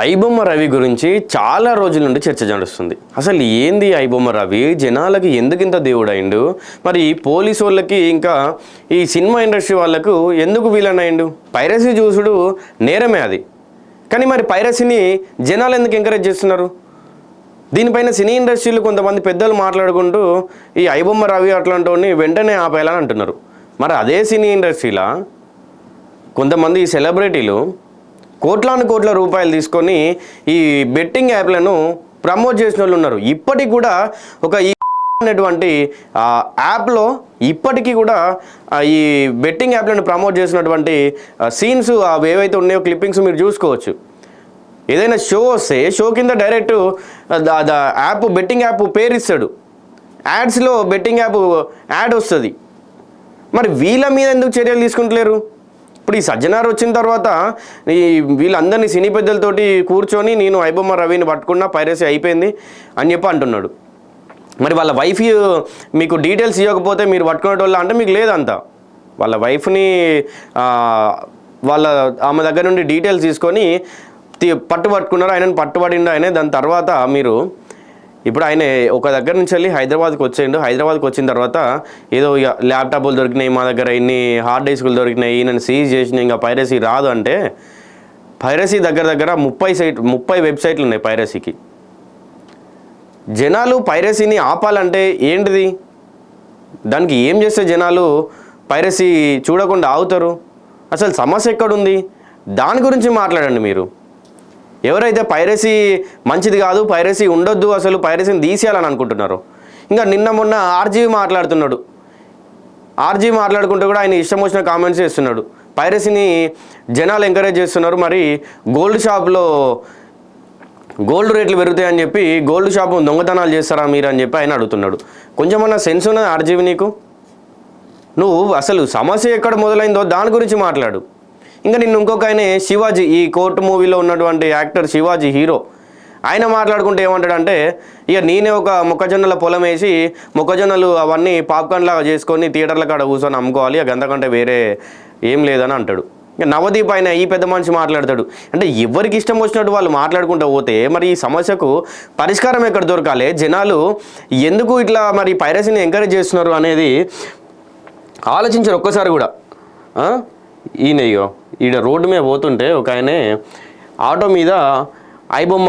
ఐబొమ్మ రవి గురించి చాలా రోజుల నుండి చర్చ నడుస్తుంది అసలు ఏంది ఐబొమ్మ రవి? జనాలకి ఎందుకింత దేవుడైండు దేవుడు మరి పోలీసు వాళ్ళకి ఇంకా ఈ సినిమా ఇండస్ట్రీ వాళ్ళకు ఎందుకు వీలనైండు పైరసీ చూసుడు నేరమే అది. కానీ మరి పైరసీని జనాలు ఎందుకు ఎంకరేజ్ చేస్తున్నారు? దీనిపైన సినీ ఇండస్ట్రీలో కొంతమంది పెద్దలు మాట్లాడుకుంటూ ఈ ఐబొమ్మ రవి అట్లాంటి వెంటనే ఆపేయాలని అంటున్నారు. మరి అదే సినీ ఇండస్ట్రీలా? కొంతమంది సెలబ్రిటీలు కోట్లాను కోట్ల రూపాయలు తీసుకొని ఈ బెట్టింగ్ యాప్లను ప్రమోట్ చేసిన వాళ్ళు ఉన్నారు. ఇప్పటికి కూడా ఒక ఈ అనేటువంటి యాప్లో ఇప్పటికీ కూడా ఈ బెట్టింగ్ యాప్లను ప్రమోట్ చేసినటువంటి సీన్స్ అవి ఏవైతే ఉన్నాయో క్లిప్పింగ్స్ మీరు చూసుకోవచ్చు. ఏదైనా షో వస్తే షో కింద డైరెక్ట్ యాప్ బెట్టింగ్ యాప్ పేరు ఇస్తాడు యాడ్స్లో బెట్టింగ్ యాప్ యాడ్ వస్తుంది. మరి వీళ్ళ మీద ఎందుకు చర్యలు తీసుకుంటలేరు? ఇప్పుడు ఈ సజ్జనార్ వచ్చిన తర్వాత ఈ వీళ్ళందరినీ సినీ పెద్దలతోటి కూర్చొని నేను ఐబొమ్మ రవిని పట్టుకున్నా పైరసీ అయిపోయింది అని చెప్పి అంటున్నాడు. మరి వాళ్ళ వైఫ్ మీకు డీటెయిల్స్ ఇవ్వకపోతే మీరు పట్టుకునేటోళ్ళ అంటే మీకు లేదంత. వాళ్ళ వైఫ్ని వాళ్ళ ఆమె దగ్గర నుండి డీటెయిల్స్ తీసుకొని తీ- పట్టు పట్టుకున్నారు ఆయనను పట్టుబడిండు ఆయన. దాని తర్వాత మీరు ఇప్పుడు ఆయన ఒక దగ్గర నుంచి వెళ్ళి హైదరాబాద్కి వచ్చేయండు. హైదరాబాద్కి వచ్చిన తర్వాత ఏదో ఇక ల్యాప్టాప్లు దొరికినాయి మా దగ్గర ఇన్ని హార్డ్ డిస్కులు దొరికినాయి నన్ను సీజ్ చేసిన ఇంకా పైరసీ రాదు అంటే పైరసీ దగ్గర దగ్గర ముప్పై సైట్ ముప్పై వెబ్సైట్లు ఉన్నాయి పైరసీకి. జనాలు పైరసీని ఆపాలంటే ఏంటిది? దానికి ఏం చేస్తే జనాలు పైరసీ చూడకుండా ఆగుతారు? అసలు సమస్య ఎక్కడుంది? దాని గురించి మాట్లాడండి మీరు. ఎవరైతే పైరసీ మంచిది కాదు పైరసీ ఉండొద్దు అసలు పైరసీని తీసేయాలని అనుకుంటున్నారు. ఇంకా నిన్న మొన్న ఆర్జీవి మాట్లాడుతున్నాడు. ఆర్జీ మాట్లాడుకుంటూ కూడా ఆయన ఇష్టం వచ్చిన కామెంట్స్ చేస్తున్నాడు. పైరసీని జనాలు ఎంకరేజ్ చేస్తున్నారు. మరి గోల్డ్ షాప్లో గోల్డ్ రేట్లు పెరుగుతాయని చెప్పి గోల్డ్ షాప్ దొంగతనాలు చేస్తారా మీరు అని చెప్పి ఆయన అడుగుతున్నాడు. కొంచెమన్నా సెన్స్ ఉన్నది ఆర్జీవి నీకు? నువ్వు అసలు సమస్య ఎక్కడ మొదలైందో దాని గురించి మాట్లాడు. ఇంకా నిన్ను ఇంకొక ఆయన శివాజీ ఈ కోర్టు మూవీలో ఉన్నటువంటి యాక్టర్ శివాజీ హీరో. ఆయన మాట్లాడుకుంటే ఏమంటాడంటే ఇక నేనే ఒక మొక్కజొన్నల పొలం వేసి మొక్కజొన్నలు అవన్నీ పాప్కార్న్ లాగా చేసుకొని థియేటర్ల కాడ కూర్చొని అమ్ముకోవాలి ఇక అంతకంటే వేరే ఏం లేదని అంటాడు. ఇక నవదీప్ ఆయన ఈ పెద్ద మనిషి మాట్లాడతాడు. అంటే ఎవరికి ఇష్టం వచ్చినట్టు వాళ్ళు మాట్లాడుకుంటూ పోతే మరి ఈ సమస్యకు పరిష్కారం ఎక్కడ దొరకాలి? జనాలు ఎందుకు ఇట్లా మరి పైరసీని ఎంకరేజ్ చేస్తున్నారు అనేది ఆలోచించారు ఒక్కసారి కూడా. ఈయన ఈడ రోడ్డు మీద పోతుంటే ఒక ఆయనే ఆటో మీద iBomma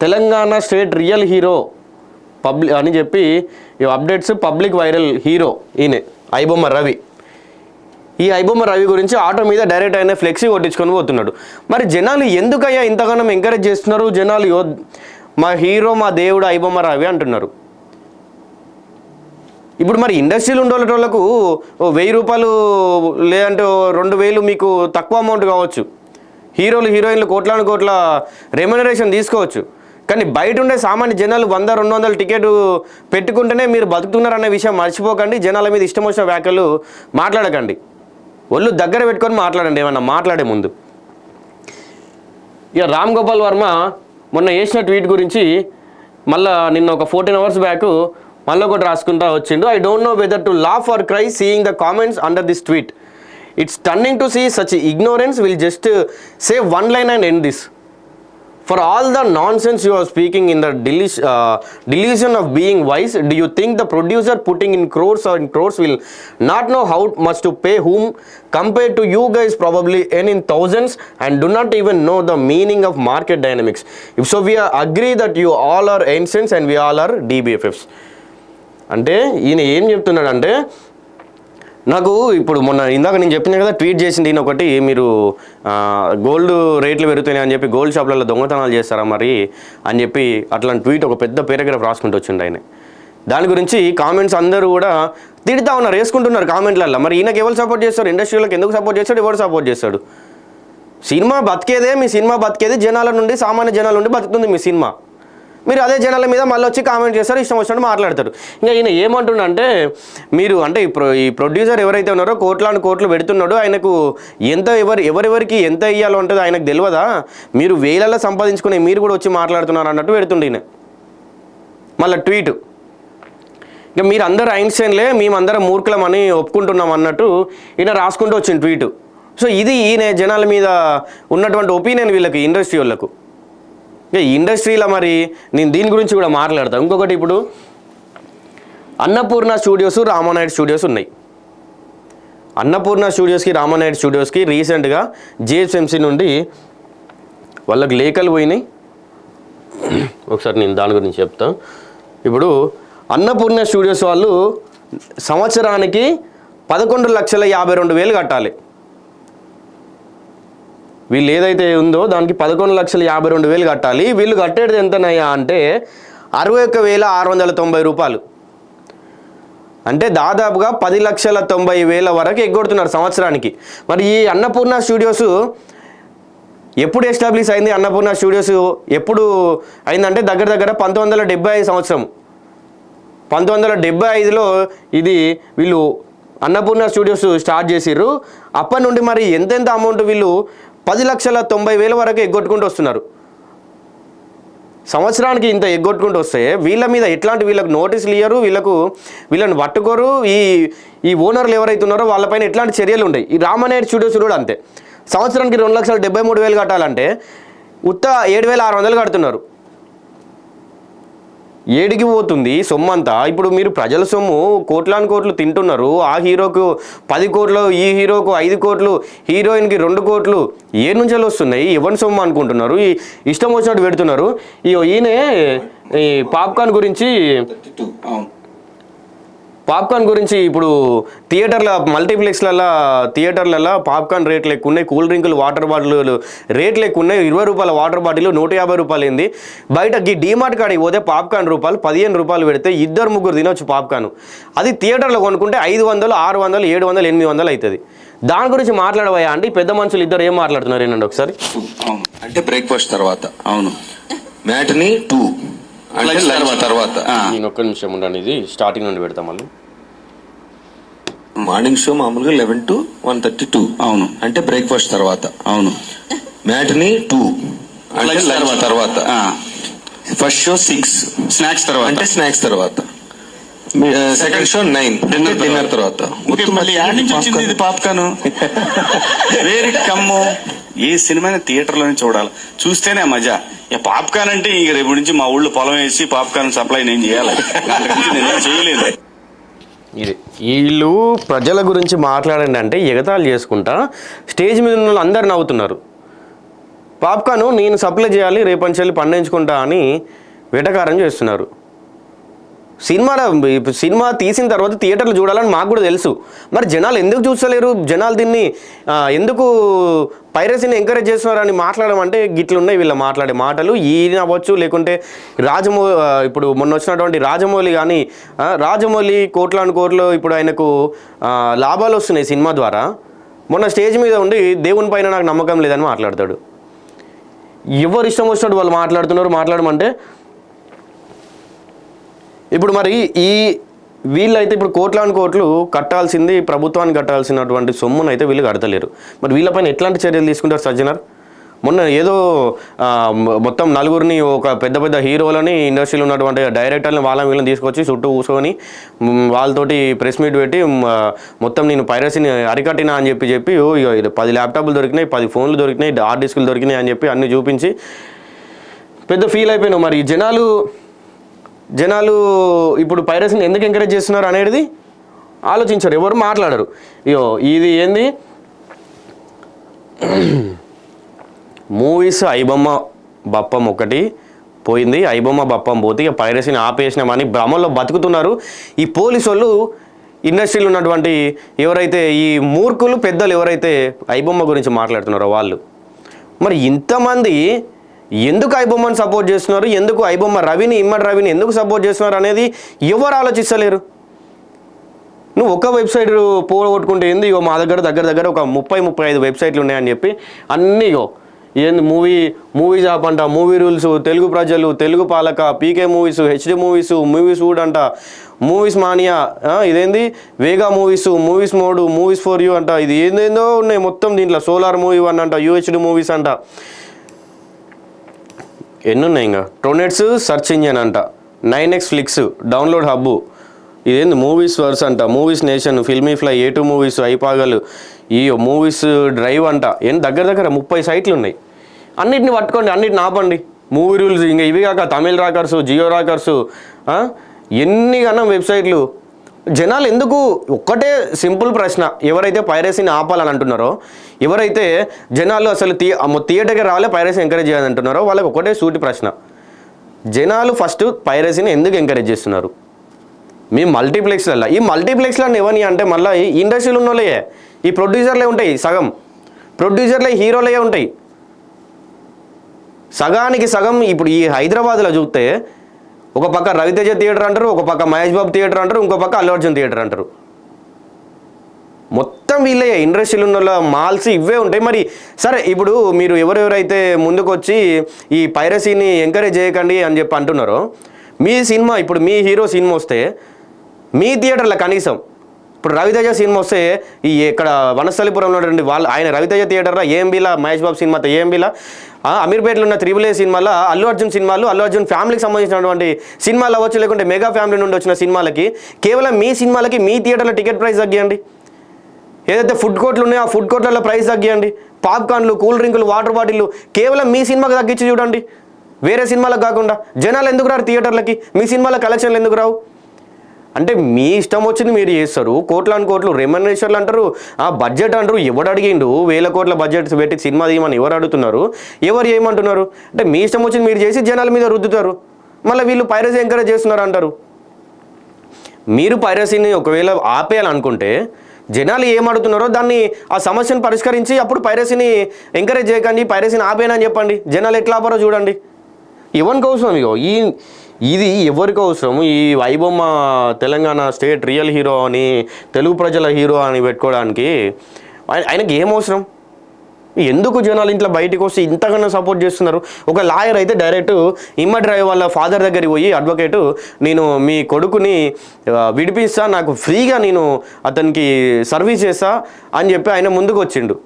Telangana state real hero public అని చెప్పి ఈ అప్డేట్స్ పబ్లిక్ వైరల్ హీరో ఈయనే ఐబొమ్మ రవి. ఈ ఐబొమ్మ రవి గురించి ఆటో మీద డైరెక్ట్ అయిన ఫ్లెక్సీ కొట్టించుకొని పోతున్నాడు. మరి జనాలు ఎందుకయ్యా ఇంతగానో ఎంకరేజ్ చేస్తున్నారు? జనాలు మా హీరో మా దేవుడు ఐబొమ్మ రవి అంటున్నారు. ఇప్పుడు మరి ఇండస్ట్రీలు ఉండేటోళ్ళకు వెయ్యి రూపాయలు లేదంటే రెండు వేలు మీకు తక్కువ అమౌంట్ కావచ్చు. హీరోలు హీరోయిన్లు కోట్లాను కోట్ల రెమ్యునరేషన్ తీసుకోవచ్చు. కానీ బయట ఉండే సామాన్య జనాలు వంద రెండు వందల టికెట్ పెట్టుకుంటేనే మీరు బతుకుతున్నారనే విషయం మర్చిపోకండి. జనాల మీద ఇష్టం వచ్చిన వ్యాఖ్యలు మాట్లాడకండి. ఒళ్ళు దగ్గర పెట్టుకొని మాట్లాడండి ఏమన్నా మాట్లాడే ముందు. ఇక రామ్ గోపాల్ వర్మ మొన్న వేసిన ట్వీట్ గురించి మళ్ళా నిన్న ఒక ఫోర్టీన్ అవర్స్ బ్యాక్ మళ్ళీ ఒకటి రాసుకుంటా వచ్చిండు I don't know whether to laugh or cry seeing the comments under this tweet it's turning to see such ignorance will just say one line and end this For all the nonsense you are speaking in the delis- uh, delusion of being wise, do you think the producer putting in crores or in crores will not know how much to pay whom compared to you guys probably earn in thousands and do not even know the meaning of market dynamics? If so, we are agree that you all are ancients and we all are DBFFs. అంటే ఈయన ఏం చెప్తున్నాడంటే నాకు ఇప్పుడు మొన్న ఇందాక నేను చెప్పిన కదా ట్వీట్ చేసింది ఈయన ఒకటి మీరు గోల్డ్ రేట్లు పెరుగుతున్నాయి అని చెప్పి గోల్డ్ షాప్లలో దొంగతనాలు చేస్తారా మరి అని చెప్పి అట్లాంటి ట్వీట్ ఒక పెద్ద పేరాగ్రాఫ్ రాసుకుంటూ వచ్చిండు ఆయన. దాని గురించి కామెంట్స్ అందరూ కూడా తిడతా ఉన్నారు వేసుకుంటున్నారు కామెంట్లలో మరి ఈయనకి ఎవరు సపోర్ట్ చేస్తారు? ఇండస్ట్రీలకు ఎందుకు సపోర్ట్ చేస్తాడు? ఎవరు సపోర్ట్ చేస్తాడు? సినిమా బతికేదే మీ సినిమా బతికేది జనాల నుండి సామాన్య జనాల నుండి బతుకుతుంది మీ సినిమా. మీరు అదే జనాల మీద మళ్ళీ వచ్చి కామెంట్ చేస్తారు ఇష్టం వచ్చినట్టు మాట్లాడతారు. ఇంకా ఈయన ఏమంటుండంటే మీరు అంటే ఈ ఈ ప్రొడ్యూసర్ ఎవరైతే ఉన్నారో కోట్లాను కోట్లు పెడుతున్నాడో ఆయనకు ఎంత ఎవరు ఎవరెవరికి ఎంత ఇయ్యాలో ఉంటుందో ఆయనకు తెలియదా? మీరు వేలల్లో సంపాదించుకునే మీరు కూడా వచ్చి మాట్లాడుతున్నారు అన్నట్టు పెడుతుండే ఈయన. మళ్ళీ ట్వీట్ ఇక మీరు అందరు ఐన్స్టైన్లే మేమందరం మూర్ఖులమని ఒప్పుకుంటున్నాం అన్నట్టు ఈయన రాసుకుంటూ వచ్చింది ట్వీట్ సో ఇది ఈయన జనాల మీద ఉన్నటువంటి ఒపీనియన్ వీళ్ళకి ఇండస్ట్రీ వాళ్ళకు. ఇక ఇండస్ట్రీలో మరి నేను దీని గురించి కూడా మాట్లాడతాను ఇంకొకటి ఇప్పుడు అన్నపూర్ణ స్టూడియోస్ రామానాయుడు స్టూడియోస్ ఉన్నాయి. అన్నపూర్ణ స్టూడియోస్కి రామానాయుడు స్టూడియోస్కి రీసెంట్గా జిహెచ్ఎంసీ నుండి వాళ్ళకి లేఖలు పోయినాయి. ఒకసారి నేను దాని గురించి చెప్తా. ఇప్పుడు అన్నపూర్ణ స్టూడియోస్ వాళ్ళు సంవత్సరానికి పదకొండు లక్షల యాభై రెండు వేలు కట్టాలి. వీళ్ళు ఏదైతే ఉందో దానికి పదకొండు లక్షల యాభై రెండు వేలు కట్టాలి. వీళ్ళు కట్టేది ఎంతనయ్యా అంటే అరవై ఒక్క వేల ఆరు వందల తొంభై రూపాయలు. అంటే దాదాపుగా పది లక్షల తొంభై వేల వరకు ఎగ్గొడుతున్నారు సంవత్సరానికి. మరి ఈ అన్నపూర్ణ స్టూడియోస్ ఎప్పుడు ఎస్టాబ్లిష్ అయింది? అన్నపూర్ణ స్టూడియోస్ ఎప్పుడు అయిందంటే దగ్గర దగ్గర పంతొమ్మిది వందల డెబ్బై ఐదు సంవత్సరం. పంతొమ్మిది వందల డెబ్బై ఐదులో ఇది వీళ్ళు అన్నపూర్ణ స్టూడియోస్ స్టార్ట్ చేసిర్రు. అప్పటి నుండి మరి ఎంతెంత అమౌంట్ వీళ్ళు పది లక్షల తొంభై వేల వరకు ఎగ్గొట్టుకుంటూ వస్తున్నారు. సంవత్సరానికి ఇంత ఎగ్గొట్టుకుంటూ వస్తే వీళ్ళ మీద ఎట్లాంటి వీళ్ళకు నోటీసులు ఇయ్యరు? వీళ్ళకు వీళ్ళని పట్టుకోరు? ఈ ఈ ఓనర్లు ఎవరైతే ఉన్నారో వాళ్ళపైన ఎట్లాంటి చర్యలు ఉంటాయి? ఈ రామనాయుడు స్టూడియోస్ కూడా అంతే. సంవత్సరానికి రెండు లక్షల డెబ్బై మూడు వేలు కట్టాలంటే ఉత్త ఏడు వేల ఆరు వందలు కడుతున్నారు. ఏడికి పోతుంది సొమ్ము అంతా ఇప్పుడు మీరు ప్రజల సొమ్ము కోట్లాను కోట్లు తింటున్నారు. ఆ హీరోకు పది కోట్లు ఈ హీరోకు ఐదు కోట్లు హీరోయిన్కి రెండు కోట్లు ఏ నుంచి వస్తున్నాయి? ఎవరి సొమ్ము అనుకుంటున్నారు? ఈ ఇష్టం వచ్చినట్టు పెడుతున్నారు. ఈయనే ఈ పాప్కార్న్ గురించి పాప్కార్న్ గురించి ఇప్పుడు థియేటర్ల మల్టీప్లెక్స్లలో థియేటర్లలో పాప్కార్న్ రేట్లు ఎక్కువ ఉన్నాయి కూల్ డ్రింకులు వాటర్ బాటిల్ రేట్లు ఎక్కువ ఉన్నాయి ఇరవై రూపాయల వాటర్ బాటిల్ నూట యాభై రూపాయలు ఏంది బయట ఈ డీమార్ట్ కాడికి పోతే పాప్కార్న్ రూపాయలు పదిహేను రూపాయలు పెడితే ఇద్దరు ముగ్గురు తినొచ్చు పాప్కార్న్. అది థియేటర్లో కొనుక్కుంటే ఐదు వందలు ఆరు వందలు ఏడు వందలు ఎనిమిది వందలు అవుతుంది దాని గురించి మాట్లాడబోయా అండి. పెద్ద మనుషులు ఇద్దరు ఏం మాట్లాడుతున్నారు? ఏంటండి ఒకసారి. అంటే బ్రేక్ఫాస్ట్ తర్వాత. అవును. Matinee two. అంటే తర్వాత. ఆ. నేను ఒక్క నిమిషం ఉండండి ఇది స్టార్టింగ్ నుండి పెడతాం మళ్ళీ. మార్నింగ్ షో మామూలుగా eleven to one thirty two అవును. అంటే బ్రేక్ఫాస్ట్ తర్వాత. అవును. మ్యాట్ని టూ అంటే తర్వాత. ఆ. ఫస్ట్ షో సిక్స్ స్నాక్స్ తర్వాత. అంటే స్నాక్స్ తర్వాత. Second show nine Dinner dinner తర్వాత. మళ్ళీ యాడ్ నుంచి వచ్చింది ఇది పాప్కార్న్. వేరి కమ్ము ఏ సినిమాని థియేటర్లోనే చూడాలి. చూస్తేనే మజా. ఇక పాప్కార్న్ అంటే ఇక రేపు నుంచి మా ఊళ్ళో పొలం వేసి పాప్కార్న్ సప్లై నేను చేయాలి. నేనేం చేయలేదు. ఇది వీళ్ళు ప్రజల గురించి మాట్లాడండి అంటే ఎగతాళి చేసుకుంటా. స్టేజ్ మీద ఉన్న వాళ్ళు అందరు నవ్వుతున్నారు. పాప్కార్న్ నేను సప్లై చేయాలి నుంచి పండించుకుంటా అని వెటకారం చేస్తున్నారు. సినిమాలో ఇప్పుడు సినిమా తీసిన తర్వాత థియేటర్లు చూడాలని మాకు కూడా తెలుసు. మరి జనాలు ఎందుకు చూస్తలేరు? జనాలు దీన్ని ఎందుకు పైరసీని ఎంకరేజ్ చేస్తున్నారని మాట్లాడడం అంటే గిట్లు ఉన్నాయి వీళ్ళ మాట్లాడే మాటలు. ఈయన అవ్వచ్చు లేకుంటే రాజమౌ ఇప్పుడు మొన్న వచ్చినటువంటి రాజమౌళి కానీ రాజమౌళి కోట్లాను కోట్లు ఇప్పుడు ఆయనకు లాభాలు వస్తున్నాయి సినిమా ద్వారా. మొన్న స్టేజ్ మీద ఉండి దేవుని పైన నాకు నమ్మకం లేదని మాట్లాడతాడు. ఎవరు ఇష్టం వచ్చినట్టు వాళ్ళు మాట్లాడుతున్నారు మాట్లాడమంటే ఇప్పుడు మరి ఈ వీళ్ళైతే ఇప్పుడు కోట్లాను కోట్లు కట్టాల్సింది ప్రభుత్వానికి కట్టాల్సినటువంటి సొమ్మును అయితే వీళ్ళు కడతలేరు. మరి వీళ్ళపైన ఎట్లాంటి చర్యలు తీసుకుంటారు సజ్జనర్? మొన్న ఏదో మొత్తం నలుగురిని ఒక పెద్ద పెద్ద హీరోలని ఇండస్ట్రీలో ఉన్నటువంటి డైరెక్టర్ని వాళ్ళని వీళ్ళని తీసుకొచ్చి చుట్టూ కూర్చొని వాళ్ళతోటి ప్రెస్ మీట్ పెట్టి మొత్తం నేను పైరసీని అరికట్టినా అని చెప్పి చెప్పి ఇది పది ల్యాప్టాప్లు దొరికినాయి పది ఫోన్లు దొరికినాయి హార్డ్ డిస్కులు దొరికినాయి అని చెప్పి అన్ని చూపించి పెద్ద ఫీల్ అయిపోయినావు. మరి జనాలు జనాలు ఇప్పుడు పైరసీని ఎందుకు ఎంకరేజ్ చేస్తున్నారు అనేది ఆలోచించారు ఎవరు మాట్లాడరు. ఇయో ఇది ఏంది? మూవీస్ ఐబొమ్మ బప్పం ఒకటి పోయింది. ఐబొమ్మ బప్పం పోతే ఇక పైరసీని ఆపేసినామని భ్రమంలో బతుకుతున్నారు. ఈ పోలీసు వాళ్ళు ఇండస్ట్రీలో ఉన్నటువంటి ఎవరైతే ఈ మూర్ఖులు పెద్దలు ఎవరైతే ఐబొమ్మ గురించి మాట్లాడుతున్నారో వాళ్ళు మరి ఇంతమంది ఎందుకు ఐబొమ్మను సపోర్ట్ చేస్తున్నారు? ఎందుకు ఐబొమ్మ రవిని ఇమ్మడి రవిని ఎందుకు సపోర్ట్ చేస్తున్నారు అనేది ఎవరు ఆలోచిస్తలేరు. నువ్వు ఒక వెబ్సైట్ పోగొట్టుకుంటే ఏంది? ఇగో మా దగ్గర దగ్గర దగ్గర ఒక ముప్పై ముప్పై ఐదు వెబ్సైట్లు ఉన్నాయని చెప్పి అన్నీ ఇగో ఏంది? మూవీ మూవీ జాబ్ అంట మూవీ రూల్స్ తెలుగు ప్రజలు తెలుగు పాలక PK movies HD movies movies wood అంట మూవీస్ మానియా ఇదేంది? Vega movies movies mod movies for you అంట ఇది ఏందేందో ఉన్నాయి మొత్తం దీంట్లో సోలార్ మూవీ వన్ అంట యూహెచ్డి మూవీస్ అంట. ఎన్ని ఉన్నాయి ఇంకా? టోనెట్స్ సర్చ్ ఇంజిన్ అంట. Nine X flix download hub ఇదేంది? మూవీస్ వర్స్ అంట. Movies nation filmy fly A two movies ఐపాగలు ఈ మూవీస్ డ్రైవ్ అంట. ఏం దగ్గర దగ్గర ముప్పై సైట్లు ఉన్నాయి. అన్నిటిని పట్టుకోండి అన్నిటిని ఆపండి. మూవీ రూల్స్ ఇంకా ఇవి కాక తమిళ రాకర్సు జియో రాకర్సు ఎన్ని కన్నా వెబ్సైట్లు జనాలు ఎందుకు ఒక్కటే సింపుల్ ప్రశ్న ఎవరైతే పైరసీని ఆపాలని అంటున్నారో ఎవరైతే జనాలు అసలు థియే థియేటర్కి రాలే పైరసీ ఎంకరేజ్ చేయాలని అంటున్నారో వాళ్ళకి ఒకటే సూటి ప్రశ్న. జనాలు ఫస్ట్ పైరసీని ఎందుకు ఎంకరేజ్ చేస్తున్నారు? మీ మల్టీప్లెక్స్లలో ఈ మల్టీప్లెక్స్లను ఎవని అంటే మళ్ళీ ఈ ఇండస్ట్రీలు ఉన్న వాళ్ళే ఈ ప్రొడ్యూసర్లే ఉంటాయి సగం. ప్రొడ్యూసర్లే హీరోలే ఉంటాయి. సగానికి సగం ఇప్పుడు ఈ హైదరాబాద్లో చూస్తే ఒక పక్క రవితేజ థియేటర్ అంటారు ఒక పక్క మహేష్ బాబు థియేటర్ అంటారు ఇంకో పక్క అల్లు అర్జున్ థియేటర్ అంటారు. మొత్తం వీళ్ళే ఇండస్ట్రీలు ఉన్న వాళ్ళ మాల్స్ ఇవే ఉంటాయి. మరి సరే ఇప్పుడు మీరు ఎవరెవరైతే ముందుకు వచ్చి ఈ పైరసీని ఎంకరేజ్ చేయకండి అని చెప్పి అంటున్నారో మీ సినిమా ఇప్పుడు మీ హీరో సినిమా వస్తే మీ థియేటర్లో కనీసం ఇప్పుడు రవితేజ సినిమా వస్తే ఈ ఇక్కడ వనస్థలిపురంలో ఉన్నటువంటి వాళ్ళు ఆయన రవితేజ థియేటర్లో ఏఎంబీలా మహేష్ బాబు సినిమాతో ఏఎంబీలా అమీర్పేటలో ఉన్న త్రిబుల్ ఏ సినిమాలో అల్లు అర్జున్ సినిమాలు అల్లు అర్జున్ ఫ్యామిలీకి సంబంధించినటువంటి సినిమాలు అవ్వచ్చు లేకుంటే మెగా ఫ్యామిలీ నుండి వచ్చిన సినిమాలకి కేవలం మీ సినిమాలకి మీ థియేటర్లో టికెట్ ప్రైస్ తగ్గియండి. ఏదైతే ఫుడ్ కోర్ట్లు ఉన్నాయో ఆ ఫుడ్ కోర్ట్లలో ప్రైస్ తగ్గియండి. పాప్కార్న్లు కూల్ డ్రింకులు వాటర్ బాటిల్లు కేవలం మీ సినిమాకి తగ్గించి చూడండి. వేరే సినిమాలకు కాకుండా జనాలు ఎందుకు రారు థియేటర్లకి? మీ సినిమాల కలెక్షన్లు ఎందుకు రావు? అంటే మీ ఇష్టం వచ్చింది మీరు చేస్తారు. కోట్లాను కోట్లు రెమనేషన్లు అంటారు. ఆ బడ్జెట్ అంటారు. ఎవడు అడిగిండు? వేల కోట్ల బడ్జెట్ పెట్టి సినిమా తీయమని ఎవరు అడుగుతున్నారు? ఎవరు ఏమంటున్నారు అంటే మీ ఇష్టం వచ్చింది మీరు చేసి జనాల మీద రుద్దుతారు. మళ్ళీ వీళ్ళు పైరసీ ఎంకరేజ్ చేస్తున్నారు అంటారు మీరు పైరసీని ఒకవేళ ఆపేయాలనుకుంటే జనాలు ఏమడుతున్నారో దాన్ని ఆ సమస్యను పరిష్కరించి అప్పుడు పైరసీని ఎంకరేజ్ చేయకండి పైరసీని ఆపేయనని చెప్పండి. జనాలు ఎట్లా ఆపారో చూడండి. ఇవన్ కోసం ఇగో ఈ ఇది ఎవరికి అవసరం ఈ iBomma Telangana state real hero అని తెలుగు ప్రజల హీరో అని పెట్టుకోవడానికి ఆయన- ఆయనకి ఏం అవసరం? ఎందుకు జనాలు ఇంట్లో బయటికి వస్తే ఇంతకన్నా సపోర్ట్ చేస్తున్నారు? ఒక లాయర్ అయితే డైరెక్ట్ ఇమ్మ డ్రైవ్ వాళ్ళ ఫాదర్ దగ్గరికి పోయి అడ్వకేటు నేను మీ కొడుకుని విడిపిస్తా నాకు ఫ్రీగా నేను అతనికి సర్వీస్ చేస్తా అని చెప్పి ఆయన ముందుకు వచ్చిండు.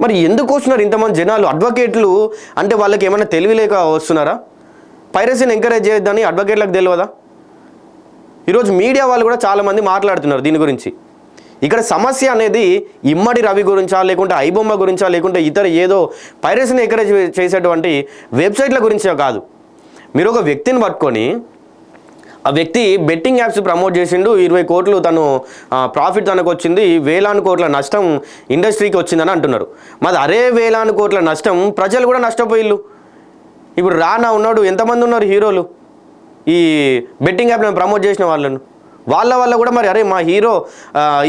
మరి ఎందుకు వస్తున్నారు ఇంతమంది జనాలు? అడ్వకేట్లు అంటే వాళ్ళకి ఏమైనా తెలివి లేక వస్తున్నారా? పైరసీని ఎంకరేజ్ చేయొద్దని అడ్వకేట్లకు తెలియదా ఈరోజు మీడియా వాళ్ళు కూడా చాలామంది మాట్లాడుతున్నారు దీని గురించి. ఇక్కడ సమస్య అనేది ఇమ్మడి రవి గురించా లేకుంటే ఐబొమ్మ గురించా లేకుంటే ఇతర ఏదో పైరసీని ఎంకరేజ్ చేసేటువంటి వెబ్సైట్ల గురించే కాదు. మీరు ఒక వ్యక్తిని పట్టుకొని ఆ వ్యక్తి బెట్టింగ్ యాప్స్ ప్రమోట్ చేసిండు ఇరవై కోట్లు తను ప్రాఫిట్ తనకు వచ్చింది వేలాను కోట్ల నష్టం ఇండస్ట్రీకి వచ్చిందని అంటున్నారు. మరి అరే వేలాను కోట్ల నష్టం ప్రజలు కూడా నష్టపోయిళ్ళు ఇప్పుడు రానా ఉన్నాడు ఎంతమంది ఉన్నారు హీరోలు? ఈ బెట్టింగ్ యాప్ని ప్రమోట్ చేసిన వాళ్ళను. వాళ్ళ వల్ల కూడా మరి అరే మా హీరో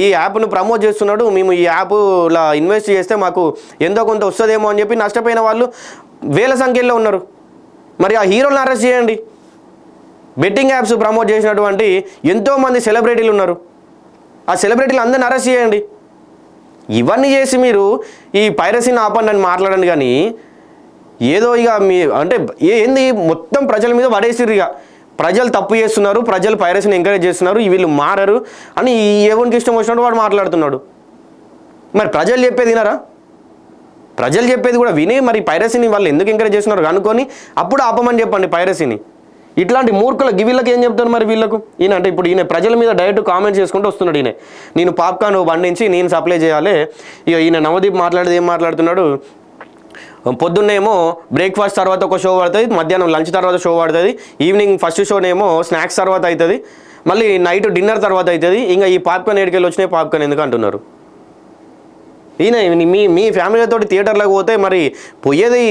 ఈ యాప్ను ప్రమోట్ చేస్తున్నాడు మేము ఈ యాప్లా ఇన్వెస్ట్ చేస్తే మాకు ఎంతో కొంత వస్తుందేమో అని చెప్పి నష్టపోయిన వాళ్ళు వేల సంఖ్యలో ఉన్నారు. మరి ఆ హీరోలను అరెస్ట్ చేయండి. బెట్టింగ్ యాప్స్ ప్రమోట్ చేసినటువంటి ఎంతోమంది సెలబ్రిటీలు ఉన్నారు. ఆ సెలబ్రిటీలు అందరిని అరెస్ట్ చేయండి. ఇవన్నీ చేసి మీరు ఈ పైరసీని ఆపండి అని మాట్లాడండి కానీ ఏదో ఇక మీ అంటే ఏంది? మొత్తం ప్రజల మీద పడేసిర్రు ఇక. ప్రజలు తప్పు చేస్తున్నారు ప్రజలు పైరసీని ఎంకరేజ్ చేస్తున్నారు వీళ్ళు మారరు అని ఈ ఎవరికి ఇష్టం వచ్చినట్టు వాడు మాట్లాడుతున్నాడు. మరి ప్రజలు చెప్పేది వినరా? ప్రజలు చెప్పేది కూడా విని మరి పైరసీని వాళ్ళు ఎందుకు ఎంకరేజ్ చేస్తున్నారు అనుకొని అప్పుడు ఆపమని చెప్పండి పైరసీని. ఇట్లాంటి మూర్ఖుల గివిళ్ళకి ఏం చెప్తారు మరి వీళ్ళకు? ఈయన అంటే ఇప్పుడు ఈయన ప్రజల మీద డైరెక్ట్ కామెంట్ చేసుకుంటూ వస్తున్నాడు ఈయన. నేను పాప్కార్న్ పండించి నేను సప్లై చేయాలి. ఇక ఈయన నవదీప్ మాట్లాడేది ఏం మాట్లాడుతున్నాడు? పొద్దున్నేమో బ్రేక్ఫాస్ట్ తర్వాత ఒక షో పడుతుంది మధ్యాహ్నం లంచ్ తర్వాత షో పడుతుంది ఈవినింగ్ ఫస్ట్ షోనేమో స్నాక్స్ తర్వాత అవుతుంది మళ్ళీ నైట్ డిన్నర్ తర్వాత అవుతుంది ఇంకా ఈ పాప్కార్న్ ఏడికెళ్ళి వచ్చినాయి పాప్కార్న్ ఎందుకు అంటున్నారు? ఈయన మీ మీ ఫ్యామిలీతో థియేటర్లోకి పోతే మరి పోయేది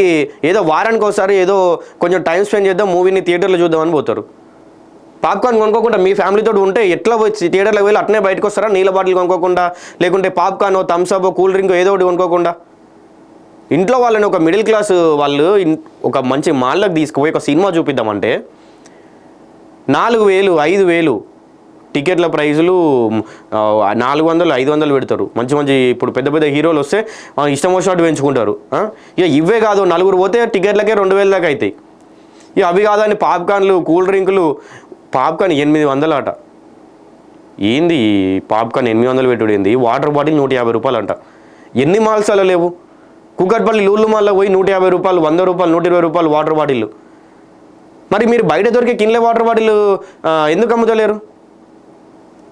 ఏదో వారానికి ఒకసారి ఏదో కొంచెం టైం స్పెండ్ చేద్దాం మూవీని థియేటర్లో చూద్దామని పోతారు. పాప్కార్న్ కొనుక్కోకుండా మీ ఫ్యామిలీతో ఉంటే ఎట్లా వచ్చి థియేటర్లోకి వెళ్ళి అట్నే బయటకు వస్తారా? నీళ్ళ బాటిల్ కొనుక్కోకుండా లేకుంటే పాప్కార్న్ థమ్స్అప్ కూల్ డ్రింక్ ఏదో ఒకటి కొనుక్కోకుండా? ఇంట్లో వాళ్ళని ఒక మిడిల్ క్లాస్ వాళ్ళు ఒక మంచి మాల్లోకి తీసుకుపోయి ఒక సినిమా చూపిద్దామంటే నాలుగు వేలు ఐదు వేలు టికెట్ల ప్రైజులు నాలుగు వందలు ఐదు వందలు పెడతారు. మంచి మంచి ఇప్పుడు పెద్ద పెద్ద హీరోలు వస్తే ఇష్టం వచ్చినట్టు పెంచుకుంటారు. ఇక ఇవే కాదు నలుగురు పోతే టికెట్లకే రెండు వేల దాకా అవుతాయి ఇక అవి కాదని పాప్కార్న్లు కూల్ డ్రింకులు పాప్కార్న్ ఎనిమిది వందలు అట ఏంది పాప్కార్న్ ఎనిమిది వందలు పెట్టుడు ఏంది? వాటర్ బాటిల్ నూట యాభై రూపాయలు అంట ఎన్ని మాల్స్ అలా లేవు? కూకట్పల్లి లూళ్ళు మాల్లో పోయి నూట యాభై రూపాయలు వంద రూపాయలు నూట ఇరవై రూపాయలు వాటర్ బాటిల్ మరి మీరు బయట దొరికే కిన్లే వాటర్ బాటిల్ ఎందుకు అమ్ముతలేరు?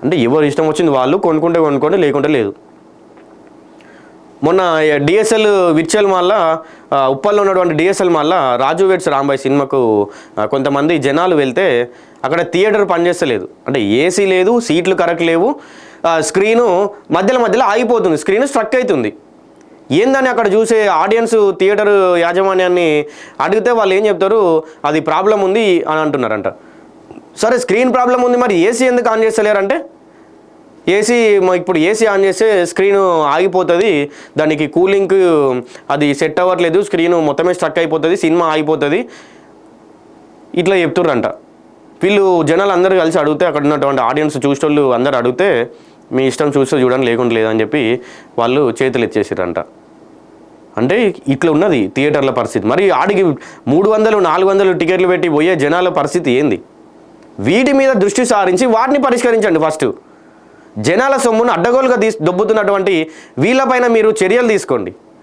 అంటే ఎవరు ఇష్టం వచ్చింది వాళ్ళు కొనుక్కుంటే కొనుక్కోండి లేకుంటే లేదు. మొన్న డిఎస్ఎల్ విర్చువల్ మాల్ల ఉప్పల్లో ఉన్నటువంటి డిఎస్ఎల్ మాల్ల రాజు వేట్స్ రాంబాయ్ సినిమాకు కొంతమంది జనాలు వెళ్తే అక్కడ థియేటర్ పనిచేస్తలేదు. అంటే ఏసీ లేదు సీట్లు కరెక్ట్ లేవు. స్క్రీను మధ్యలో మధ్యలో ఆగిపోతుంది. స్క్రీన్ స్ట్రక్ అవుతుంది. ఏందని అక్కడ చూసే ఆడియన్స్ థియేటర్ యాజమాన్యాన్ని అడిగితే వాళ్ళు ఏం చెప్తారు? అది ప్రాబ్లం ఉంది అని అంటున్నారంట. సరే స్క్రీన్ ప్రాబ్లం ఉంది మరి ఏసీ ఎందుకు ఆన్ చేస్తలేరంటే? ఏసీ ఇప్పుడు ఏసీ ఆన్ చేస్తే స్క్రీన్ ఆగిపోతుంది దానికి కూలింగ్ అది సెట్ అవ్వట్లేదు స్క్రీన్ మొత్తమే స్ట్రక్ అయిపోతుంది సినిమా ఆగిపోతుంది. ఇట్లా చెప్తుర్రంట. వీళ్ళు జనాలు అందరూ కలిసి అడిగితే అక్కడ ఉన్నటువంటి ఆడియన్స్ చూసేటోళ్ళు అందరు అడిగితే మీ ఇష్టం చూస్తే చూడండి లేకుండా లేదని చెప్పి వాళ్ళు చేతులు ఎత్తేసారంట అంటే ఇట్లా ఉన్నది థియేటర్ల పరిస్థితి. మరి ఆడికి మూడు వందలు నాలుగు వందలు టికెట్లు పెట్టి పోయే జనాల పరిస్థితి ఏంది? వీటి మీద దృష్టి సారించి వాటిని పరిష్కరించండి ఫస్ట్. జనాల సొమ్మును అడ్డగోలుగా తీసి దొబ్బుతున్నటువంటి వీళ్ళపైన మీరు చర్యలు తీసుకోండి.